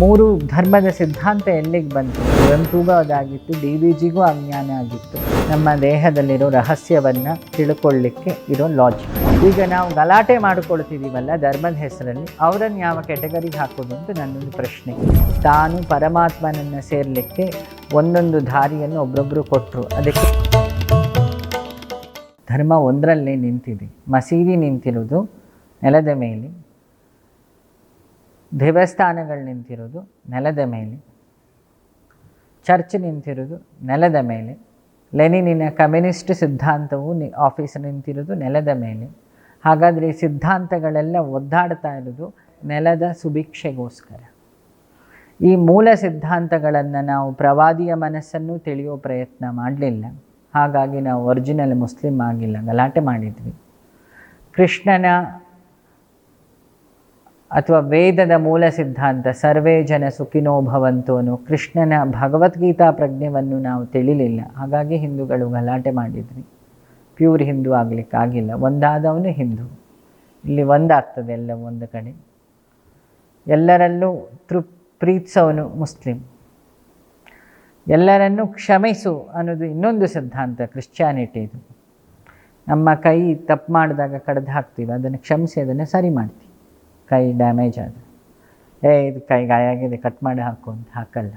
ಮೂರು ಧರ್ಮದ ಸಿದ್ಧಾಂತ ಎಲ್ಲಿಗೆ ಬಂತು? ಕುವೆಂಪುಗೂ ಅದಾಗಿತ್ತು ಡಿ ವಿ ಜಿಗೂ ಅಜ್ಞಾನ ಆಗಿತ್ತು. ನಮ್ಮ ದೇಹದಲ್ಲಿರೋ ರಹಸ್ಯವನ್ನು ತಿಳ್ಕೊಳ್ಳಿಕ್ಕೆ ಇರೋ ಲಾಜಿಕ್ ಈಗ ನಾವು ಗಲಾಟೆ ಮಾಡಿಕೊಳ್ತಿದ್ದೀವಲ್ಲ ಧರ್ಮದ ಹೆಸರಲ್ಲಿ, ಅವರನ್ನು ಯಾವ ಕೆಟಗರಿಗೆ ಹಾಕೋದು ಅಂತ ನನ್ನೊಂದು ಪ್ರಶ್ನೆ. ತಾನು ಪರಮಾತ್ಮನನ್ನು ಸೇರಲಿಕ್ಕೆ ಒಂದೊಂದು ದಾರಿಯನ್ನು ಒಬ್ಬರೊಬ್ಬರು ಕೊಟ್ಟರು ಅದಕ್ಕೆ ಧರ್ಮ ಒಂದರಲ್ಲೇ ನಿಂತಿದೆ. ಮಸೀದಿ ನಿಂತಿರೋದು ನೆಲದ ಮೇಲೆ ದೇವಸ್ಥಾನಗಳು ನಿಂತಿರೋದು ನೆಲದ ಮೇಲೆ, ಚರ್ಚ್ ನಿಂತಿರೋದು ನೆಲದ ಮೇಲೆ, ಲೆನಿನಿನ ಕಮ್ಯುನಿಸ್ಟ್ ಸಿದ್ಧಾಂತವು ನಿ, ಆಫೀಸ್ ನಿಂತಿರೋದು ನೆಲದ ಮೇಲೆ. ಹಾಗಾದರೆ ಈ ಸಿದ್ಧಾಂತಗಳೆಲ್ಲ ಒದ್ದಾಡ್ತಾ ಇರೋದು ನೆಲದ ಸುಭಿಕ್ಷೆಗೋಸ್ಕರ. ಈ ಮೂಲ ಸಿದ್ಧಾಂತಗಳನ್ನು ನಾವು ಪ್ರವಾದಿಯ ಮನಸ್ಸನ್ನು ತಿಳಿಯೋ ಪ್ರಯತ್ನ ಮಾಡಲಿಲ್ಲ. ಹಾಗಾಗಿ ನಾವು ಒರಿಜಿನಲ್ ಮುಸ್ಲಿಂ ಆಗಿಲ್ಲ, ಗಲಾಟೆ ಮಾಡಿದ್ವಿ. ಕೃಷ್ಣನ ಅಥವಾ ವೇದದ ಮೂಲ ಸಿದ್ಧಾಂತ, ಸರ್ವೇ ಜನ ಸುಖಿನೋ ಭವಂತೋನು ಕೃಷ್ಣನ ಭಗವದ್ಗೀತಾ ಪ್ರಜ್ಞೆಯನ್ನು ನಾವು ತಿಳಿಲಿಲ್ಲ. ಹಾಗಾಗಿ ಹಿಂದೂಗಳು ಗಲಾಟೆ ಮಾಡಿದ್ರಿ. ಪ್ಯೂರ್ ಹಿಂದೂ ಆಗಲಿಕ್ಕಾಗಿಲ್ಲ ಒಂದಾದವನು ಹಿಂದೂ. ಇಲ್ಲಿ ಒಂದಾಗ್ತದೆ ಎಲ್ಲ ಒಂದು ಕಡೆ. ಎಲ್ಲರಲ್ಲೂ ತೃಪ್ ಪ್ರೀತಿಸೋನು ಮುಸ್ಲಿಂ. ಎಲ್ಲರನ್ನೂ ಕ್ಷಮಿಸು ಅನ್ನೋದು ಇನ್ನೊಂದು ಸಿದ್ಧಾಂತ, ಕ್ರಿಶ್ಚಿಯಾನಿಟಿದು. ನಮ್ಮ ಕೈ ತಪ್ಪು ಮಾಡಿದಾಗ ಕಡ್ದು ಹಾಕ್ತೀವಿ. ಅದನ್ನು ಕ್ಷಮಿಸಿ, ಅದನ್ನು ಸರಿ ಮಾಡ್ತೀವಿ. ಕೈ ಡ್ಯಾಮೇಜ್ ಆದ ಏ, ಇದು ಕೈ ಗಾಯ ಆಗಿದೆ ಕಟ್ ಮಾಡಿ ಹಾಕು ಅಂತ ಹಾಕಲ್ಲ.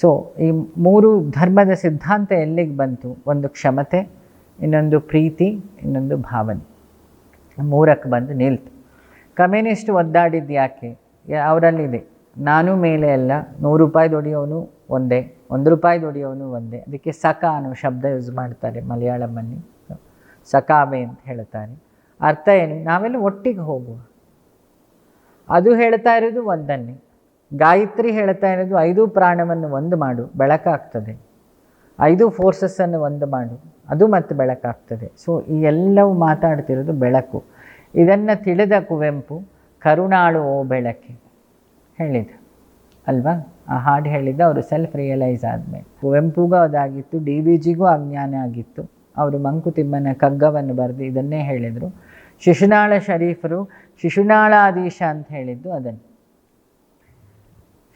ಸೊ ಈ ಮೂರು ಧರ್ಮದ ಸಿದ್ಧಾಂತ ಎಲ್ಲಿಗೆ ಬಂತು? ಒಂದು ಕ್ಷಮತೆ, ಇನ್ನೊಂದು ಪ್ರೀತಿ, ಇನ್ನೊಂದು ಭಾವನೆ. ಮೂರಕ್ಕೆ ಬಂದು ನಿಲ್ತು. ಕಮ್ಯುನಿಸ್ಟ್ ಒದ್ದಾಡಿದ್ದು ಯಾಕೆ? ಅವರಲ್ಲಿದೆ. ನಾನು ಮೇಲೆ ಅಲ್ಲ, ನೂರು ರೂಪಾಯಿ ದುಡಿಯೋನು ಒಂದೇ, ಒಂದು ರೂಪಾಯಿ ದುಡಿಯೋನು ಒಂದೇ. ಅದಕ್ಕೆ ಸಕ ಅನ್ನೋ ಶಬ್ದ ಯೂಸ್ ಮಾಡ್ತಾರೆ ಮಲಯಾಳಮಲ್ಲಿ ಸಕಾವೆ ಅಂತ ಹೇಳ್ತಾರೆ. ಅರ್ಥ ಏನು? ನಾವೆಲ್ಲ ಒಟ್ಟಿಗೆ ಹೋಗುವ. ಅದು ಹೇಳ್ತಾ ಇರೋದು ಒಂದನ್ನೇ. ಗಾಯತ್ರಿ ಹೇಳ್ತಾ ಇರೋದು ಐದು ಪ್ರಾಣವನ್ನು ಒಂದು ಮಾಡು, ಬೆಳಕಾಗ್ತದೆ. ಐದು ಫೋರ್ಸಸ್ಸನ್ನು ಒಂದು ಮಾಡು, ಅದು ಮತ್ತೆ ಬೆಳಕಾಗ್ತದೆ. ಸೊ ಈ ಎಲ್ಲವೂ ಮಾತಾಡ್ತಿರೋದು ಬೆಳಕು. ಇದನ್ನು ತಿಳಿದ ಕುವೆಂಪು, ಕರುಣಾಳು ಓ ಬೆಳಕೆ. ಹೇಳಿದ. ಅಲ್ವಾ? ಆ ಹಾಡು ಹೇಳಿದ ಅವರು ಸೆಲ್ಫ್ ರಿಯಲೈಸ್ ಆದಮೇಲೆ. ಕುವೆಂಪುಗೂ ಅದಾಗಿತ್ತು, ಡಿ ವಿ ಜಿಗೂ ಅಜ್ಞಾನ ಆಗಿತ್ತು. ಅವರು ಮಂಕುತಿಮ್ಮನ ಕಗ್ಗವನ್ನು ಬರೆದು ಇದನ್ನೇ ಹೇಳಿದರು. ಶಿಶುನಾಳ ಶರೀಫರು ಶಿಶುನಾಳಾದೀಶ ಅಂತ ಹೇಳಿದ್ದು ಅದನ್ನು.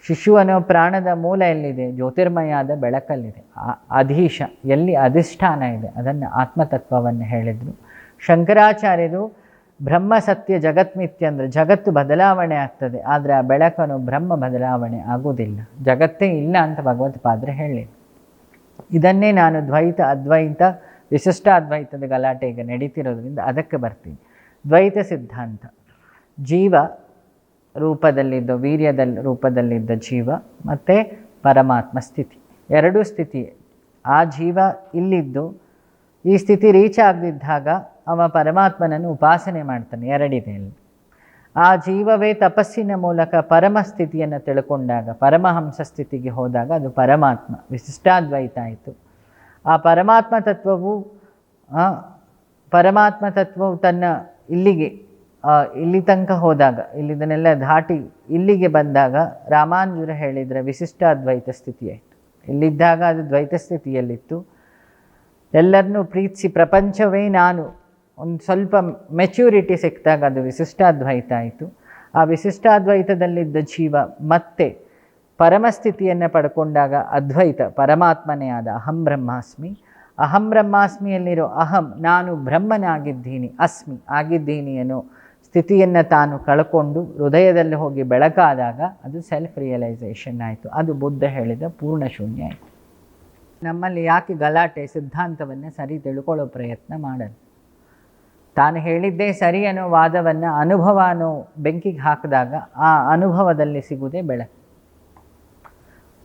ಶಿಶು ಅನ್ನೋ ಪ್ರಾಣದ ಮೂಲ ಎಲ್ಲಿದೆ? ಜ್ಯೋತಿರ್ಮಯಾದ ಬೆಳಕಲ್ಲಿದೆ. ಆ- ಅಧೀಶ, ಎಲ್ಲಿ ಅಧಿಷ್ಠಾನ ಇದೆ? ಅದನ್ನು ಆತ್ಮತತ್ವವನ್ನು ಹೇಳಿದರು. ಶಂಕರಾಚಾರ್ಯರು ಬ್ರಹ್ಮ ಸತ್ಯ ಜಗತ್ಮಿತ್ಯ ಅಂದರೆ ಜಗತ್ತು ಬದಲಾವಣೆ ಆಗ್ತದೆ, ಆದರೆ ಆ ಬೆಳಕನ್ನು ಬ್ರಹ್ಮ ಬದಲಾವಣೆ ಆಗುವುದಿಲ್ಲ. ಜಗತ್ತೇ ಇಲ್ಲ ಅಂತ ಭಗವತ್ಪಾದ್ರೆ ಹೇಳಿ ಇದನ್ನೇ ನಾನು ದ್ವೈತ, ಅದ್ವೈತ ವಿಶಿಷ್ಟ ಅದ್ವೈತದ ಗಲಾಟೆ ಈಗ ನಡೀತಿರೋದ್ರಿಂದ ಅದಕ್ಕೆ ಬರ್ತೀನಿ. ದ್ವೈತ ಸಿದ್ಧಾಂತ. ಜೀವ ರೂಪದಲ್ಲಿದ್ದ ವೀರ್ಯದಲ್ಲಿ ರೂಪದಲ್ಲಿದ್ದ ಜೀವ ಮತ್ತು ಪರಮಾತ್ಮ ಸ್ಥಿತಿ. ಎರಡೂ ಸ್ಥಿತಿ. ಆ ಜೀವ ಇಲ್ಲಿದ್ದು, ಈ ಸ್ಥಿತಿ ರೀಚ್ ಆಗದಿದ್ದಾಗ ಅವ ಪರಮಾತ್ಮನನ್ನು ಉಪಾಸನೆ ಮಾಡ್ತಾನೆ ಎರಡಿದೆ ಅಲ್ಲಿ ಆ ಜೀವವೇ ತಪಸ್ಸಿನ ಮೂಲಕ ಪರಮ ಸ್ಥಿತಿಯನ್ನು ತಿಳ್ಕೊಂಡಾಗ, ಪರಮಹಂಸ ಸ್ಥಿತಿಗೆ ಹೋದಾಗ ಅದು ಪರಮಾತ್ಮ, ವಿಶಿಷ್ಟಾದ್ವೈತ ಆಯಿತು. ಆ ಪರಮಾತ್ಮ ತತ್ವವು ಪರಮಾತ್ಮ ತತ್ವವು ತನ್ನ ಇಲ್ಲಿಗೆ ಇಲ್ಲಿ ತನಕ ಹೋದಾಗ, ಇಲ್ಲಿದನ್ನೆಲ್ಲ ದಾಟಿ ಇಲ್ಲಿಗೆ ಬಂದಾಗ ರಾಮಾನುಜರು ಹೇಳಿದರೆ ವಿಶಿಷ್ಟಾದ್ವೈತ ಸ್ಥಿತಿ ಆಯಿತು ಇಲ್ಲಿದ್ದಾಗ ಅದು ದ್ವೈತ ಸ್ಥಿತಿಯಲ್ಲಿತ್ತು. ಎಲ್ಲರನ್ನೂ ಪ್ರೀತಿಸಿ, ಪ್ರಪಂಚವೇ ನಾನು, ಒಂದು ಸ್ವಲ್ಪ ಮೆಚ್ಯೂರಿಟಿ ಸಿಕ್ಕಿದಾಗ ಅದು ವಿಶಿಷ್ಟಾದ್ವೈತ ಆಯಿತು. ಆ ವಿಶಿಷ್ಟಾದ್ವೈತದಲ್ಲಿದ್ದ ಜೀವ ಮತ್ತೆ ಪರಮಸ್ಥಿತಿಯನ್ನು ಪಡ್ಕೊಂಡಾಗ ಅದ್ವೈತ, ಪರಮಾತ್ಮನೇ ಆದ ಅಹಂ ಬ್ರಹ್ಮಾಸ್ಮಿ. ಅಹಂ ಬ್ರಹ್ಮಾಸ್ಮಿಯಲ್ಲಿರೋ ಅಹಂ, ನಾನು ಬ್ರಹ್ಮನಾಗಿದ್ದೀನಿ, ಅಸ್ಮಿ, ಆಗಿದ್ದೀನಿ ಅನ್ನೋ ಸ್ಥಿತಿಯನ್ನು ತಾನು ಕಳ್ಕೊಂಡು ಹೃದಯದಲ್ಲಿ ಹೋಗಿ ಬೆಳಕಾದಾಗ ಅದು ಸೆಲ್ಫ್ ರಿಯಲೈಸೇಷನ್ ಆಯಿತು. ಅದು ಬುದ್ಧ ಹೇಳಿದ ಪೂರ್ಣ ಶೂನ್ಯ ಆಯಿತು. ನಮ್ಮಲ್ಲಿ ಯಾಕೆ ಗಲಾಟೆ, ಸಿದ್ಧಾಂತವನ್ನು ಸರಿ ತಿಳ್ಕೊಳ್ಳೋ ಪ್ರಯತ್ನ ಮಾಡಲ್ಲ. ತಾನು ಹೇಳಿದ್ದೇ ಸರಿ ಅನ್ನೋ ವಾದವನ್ನು ಅನುಭವ ಅನ್ನೋ ಬೆಂಕಿಗೆ ಹಾಕಿದಾಗ ಆ ಅನುಭವದಲ್ಲಿ ಸಿಗುವುದೇ ಬೆಳಕು.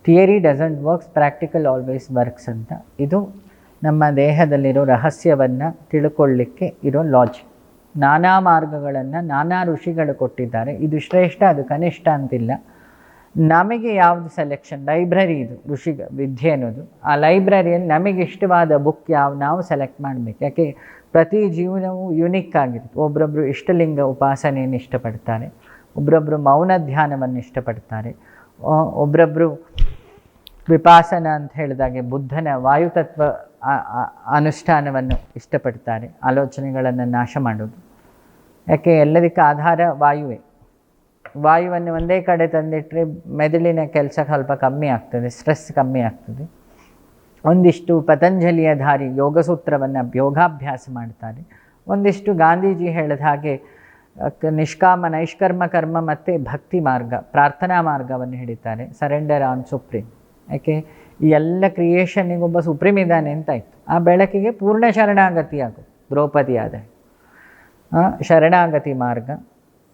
Theory doesn't works practical always works ಅಂತ. ಇದು ನಮ್ಮ ದೇಹದಲ್ಲಿರೋ ರಹಸ್ಯವನ್ನು ತಿಳ್ಕೊಳ್ಳಿಕ್ಕೆ ಇರೋ ಲಾಜಿಕ್ ನಾನಾ ಮಾರ್ಗಗಳನ್ನು ನಾನಾ ಋಷಿಗಳು ಕೊಟ್ಟಿದ್ದಾರೆ. ಇದು ಶ್ರೇಷ್ಠ, ಅದು ಕನಿಷ್ಠ ಅಂತಿಲ್ಲ. ನಮಗೆ ಯಾವುದು ಸೆಲೆಕ್ಷನ್ ಲೈಬ್ರರಿ ಇದು, ಋಷಿ ವಿದ್ಯೆ ಅನ್ನೋದು. ಆ ಲೈಬ್ರರಿಯಲ್ಲಿ ನಮಗೆ ಇಷ್ಟವಾದ ಬುಕ್ ಯಾವ, ನಾವು ಸೆಲೆಕ್ಟ್ ಮಾಡಬೇಕು. ಯಾಕೆ? ಪ್ರತಿ ಜೀವನವೂ ಯುನಿಕ್ ಆಗಿರುತ್ತೆ. ಒಬ್ಬೊಬ್ಬರು ಇಷ್ಟಲಿಂಗ ಉಪಾಸನೆಯನ್ನು ಇಷ್ಟಪಡ್ತಾರೆ. ಒಬ್ಬರೊಬ್ಬರು ಮೌನ ಧ್ಯಾನವನ್ನು ಇಷ್ಟಪಡ್ತಾರೆ. ಒಬ್ಬರೊಬ್ಬರು ವಿಪಾಸನ ಅಂತ ಹೇಳಿದಾಗೆ ಬುದ್ಧನ ವಾಯುತತ್ವ ಅನುಷ್ಠಾನವನ್ನು ಇಷ್ಟಪಡ್ತಾರೆ, ಆಲೋಚನೆಗಳನ್ನು ನಾಶ ಮಾಡೋದು ಯಾಕೆ? ಎಲ್ಲದಕ್ಕೆ ಆಧಾರ ವಾಯುವೆ. ವಾಯುವನ್ನು ಒಂದೇ ಕಡೆ ತಂದಿಟ್ಟರೆ ಮೆದುಳಿನ ಕೆಲಸ ಸ್ವಲ್ಪ ಕಮ್ಮಿ ಆಗ್ತದೆ, ಸ್ಟ್ರೆಸ್ ಕಮ್ಮಿ ಆಗ್ತದೆ. ಒಂದಿಷ್ಟು ಪತಂಜಲಿಯ ದಾರಿ ಯೋಗಸೂತ್ರವನ್ನು ಯೋಗಾಭ್ಯಾಸ ಮಾಡ್ತಾರೆ. ಒಂದಿಷ್ಟು ಗಾಂಧೀಜಿ ಹೇಳಿದ ಹಾಗೆ ನಿಷ್ಕಾಮ, ನೈಷ್ಕರ್ಮ, ಕರ್ಮ ಮತ್ತು ಭಕ್ತಿ ಮಾರ್ಗ, ಪ್ರಾರ್ಥನಾ ಮಾರ್ಗವನ್ನು ಹಿಡಿತಾರೆ, ಸರೆಂಡರ್ ಆನ್ ಸುಪ್ರೀಂ. ಯಾಕೆ? ಈ ಎಲ್ಲ ಕ್ರಿಯೇಷನ್ನಿಗೆ ಒಬ್ಬ ಸುಪ್ರೀಂ ಇದ್ದಾನೆ ಅಂತಾಯ್ತು ಆ ಬೆಳಕಿಗೆ ಪೂರ್ಣ ಶರಣಾಗತಿ ಆಗು ದ್ರೌಪದಿ ಆದ. ಆ, ಶರಣಾಗತಿ ಮಾರ್ಗ.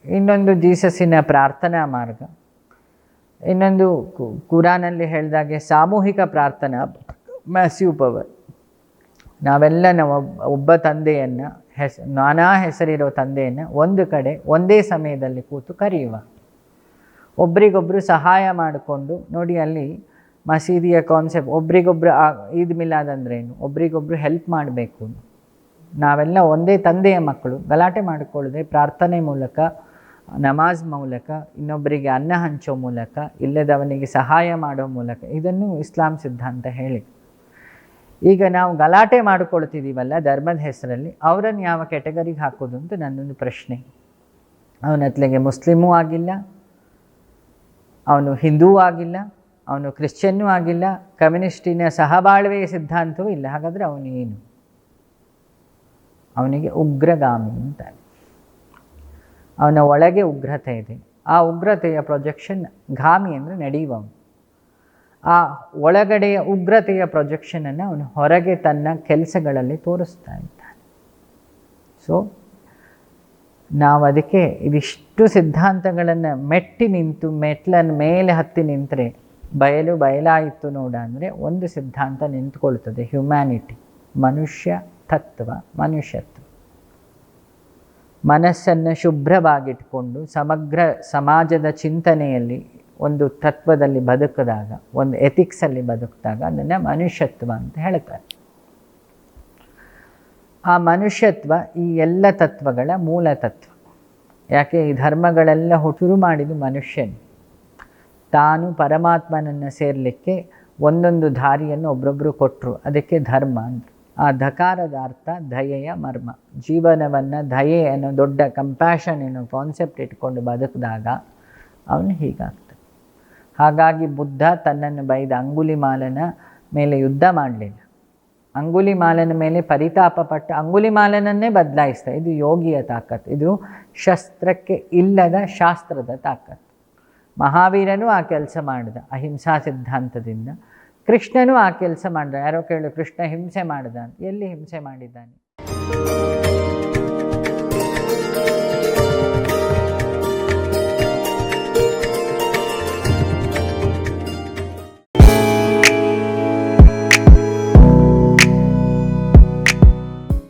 ಇನ್ನೊಂದು ಜೀಸಸ್ಸಿನ ಪ್ರಾರ್ಥನಾ ಮಾರ್ಗ. ಇನ್ನೊಂದು ಕುರಾನಲ್ಲಿ ಹೇಳಿದಾಗೆ ಸಾಮೂಹಿಕ ಪ್ರಾರ್ಥನಾ ಮ್ಯಾಸ್ಯೂ ಪವರ್ ನಾವೆಲ್ಲ ನಾವು ಒಬ್- ಒಬ್ಬ ತಂದೆಯನ್ನು ಹೆಸ್ ನಾನಾ ಹೆಸರಿರೋ ತಂದೆಯನ್ನು ಒಂದು ಕಡೆ ಒಂದೇ ಸಮಯದಲ್ಲಿ ಕೂತು ಕರೆಯುವ. ಒಬ್ರಿಗೊಬ್ಬರು ಸಹಾಯ ಮಾಡಿಕೊಂಡು ನೋಡಿ ಅಲ್ಲಿ ಮಸೀದಿಯ ಕಾನ್ಸೆಪ್ಟ್ ಒಬ್ರಿಗೊಬ್ರು ಈದ್ ಮಿಲಾದ್ ಅಂದ್ರೇನು ಒಬ್ರಿಗೊಬ್ರು ಹೆಲ್ಪ್ ಮಾಡಬೇಕು. ನಾವೆಲ್ಲ ಒಂದೇ ತಂದೆಯ ಮಕ್ಕಳು. ಗಲಾಟೆ ಮಾಡಿಕೊಳ್ಳದೆ ಪ್ರಾರ್ಥನೆ ಮೂಲಕ, ನಮಾಜ್ ಮೂಲಕ ಇನ್ನೊಬ್ಬರಿಗೆ ಅನ್ನ ಹಂಚೋ ಮೂಲಕ, ಇಲ್ಲದವನಿಗೆ ಸಹಾಯ ಮಾಡೋ ಮೂಲಕ, ಇದನ್ನು ಇಸ್ಲಾಂ ಸಿದ್ಧಾಂತ ಹೇಳಿ. ಈಗ ನಾವು ಗಲಾಟೆ ಮಾಡಿಕೊಳ್ತಿದ್ದೀವಲ್ಲ ಧರ್ಮದ ಹೆಸರಲ್ಲಿ, ಅವರನ್ನು ಯಾವ ಕೆಟಗರಿಗೆ ಹಾಕೋದು ಅಂತ ನನ್ನೊಂದು ಪ್ರಶ್ನೆ. ಅವನ ಮುಸ್ಲಿಮೂ ಆಗಿಲ್ಲ, ಅವನು ಹಿಂದೂ ಆಗಿಲ್ಲ ಅವನು ಕ್ರಿಶ್ಚಿಯನ್ನೂ ಆಗಿಲ್ಲ, ಕಮ್ಯುನಿಸ್ಟಿನ ಸಹಬಾಳ್ವೆಯ ಸಿದ್ಧಾಂತವೂ ಇಲ್ಲ. ಹಾಗಾದರೆ ಅವನೇನು ಅವನಿಗೆ ಉಗ್ರಗಾಮಿ ಅಂತ ಅವನ ಒಳಗೆ ಉಗ್ರತೆ ಇದೆ. ಆ ಉಗ್ರತೆಯ ಪ್ರೊಜೆಕ್ಷನ್ ಘಾಮಿ ಅಂದರೆ ನಡೆಯುವವನು. ಆ ಒಳಗಡೆಯ ಉಗ್ರತೆಯ ಪ್ರೊಜೆಕ್ಷನನ್ನು ಅವನು ಹೊರಗೆ ತನ್ನ ಕೆಲಸಗಳಲ್ಲಿ ತೋರಿಸ್ತಾ ಇದ್ದಾನೆ. ಸೊ ನಾವು ಅದಕ್ಕೆ ಇದಿಷ್ಟು ಸಿದ್ಧಾಂತಗಳನ್ನು ಮೆಟ್ಟಿ ನಿಂತು ಮೆಟ್ಲನ್ನು ಮೇಲೆ ಹತ್ತಿ ನಿಂತರೆ ಬಯಲು ಬಯಲಾಯಿತು ನೋಡ ಅಂದರೆ ಒಂದು ಸಿದ್ಧಾಂತ ನಿಂತುಕೊಳ್ಳುತ್ತದೆ ಹ್ಯುಮ್ಯಾನಿಟಿ ಮನುಷ್ಯ ತತ್ವ, ಮನುಷ್ಯತ್ವ. ಮನಸ್ಸನ್ನು ಶುಭ್ರವಾಗಿಟ್ಕೊಂಡು ಸಮಗ್ರ ಸಮಾಜದ ಚಿಂತನೆಯಲ್ಲಿ ಒಂದು ತತ್ವದಲ್ಲಿ ಬದುಕಿದಾಗ, ಒಂದು ಎಥಿಕ್ಸಲ್ಲಿ ಬದುಕಿದಾಗ ಅದನ್ನು ಮನುಷ್ಯತ್ವ ಅಂತ ಹೇಳ್ತಾರೆ. ಆ ಮನುಷ್ಯತ್ವ ಈ ಎಲ್ಲ ತತ್ವಗಳ ಮೂಲ ತತ್ವ. ಯಾಕೆ ಈ ಧರ್ಮಗಳೆಲ್ಲ ಹುಟ್ಟುರು ಮಾಡಿದ್ದು ಮನುಷ್ಯನು? ತಾನು ಪರಮಾತ್ಮನನ್ನು ಸೇರಲಿಕ್ಕೆ ಒಂದೊಂದು ದಾರಿಯನ್ನು ಒಬ್ಬೊಬ್ಬರು ಕೊಟ್ಟರು ಅದಕ್ಕೆ ಧರ್ಮ ಅಂದರು. ಆ ಧಕಾರದ ಅರ್ಥ ದಯೆಯ ಮರ್ಮ. ಜೀವನವನ್ನು ದಯೆ ಅನ್ನೋ ದೊಡ್ಡ ಕಂಪ್ಯಾಷನ್ ಅನ್ನೋ ಕಾನ್ಸೆಪ್ಟ್ ಇಟ್ಕೊಂಡು ಬದುಕಿದಾಗ ಅವನು ಹೀಗಾಗ್ತಾನೆ. ಹಾಗಾಗಿ ಬುದ್ಧ ತನ್ನನ್ನು ಬೈದ ಅಂಗುಲಿಮಾಲನ ಮೇಲೆ ಯುದ್ಧ ಮಾಡಲಿಲ್ಲ. ಅಂಗುಲಿಮಾಲನ ಮೇಲೆ ಪರಿತಾಪ ಪಟ್ಟ ಅಂಗುಲಿಮಾಲನನ್ನೇ ಬದಲಾಯಿಸ್ತಾ, ಇದು ಯೋಗಿಯ ತಾಕತ್ತು. ಇದು ಶಸ್ತ್ರಕ್ಕೆ ಇಲ್ಲದ ಶಾಸ್ತ್ರದ ತಾಕತ್ ಮಹಾವೀರನೂ ಆ ಕೆಲಸ ಮಾಡಿದ, ಅಹಿಂಸಾ ಸಿದ್ಧಾಂತದಿಂದ. ಕೃಷ್ಣನೂ ಆ ಕೆಲಸ ಮಾಡಿದ. ಯಾರೋ ಕೇಳು ಕೃಷ್ಣ ಹಿಂಸೆ ಮಾಡಿದ ಎಲ್ಲಿ ಹಿಂಸೆ ಮಾಡಿದ್ದಾನೆ?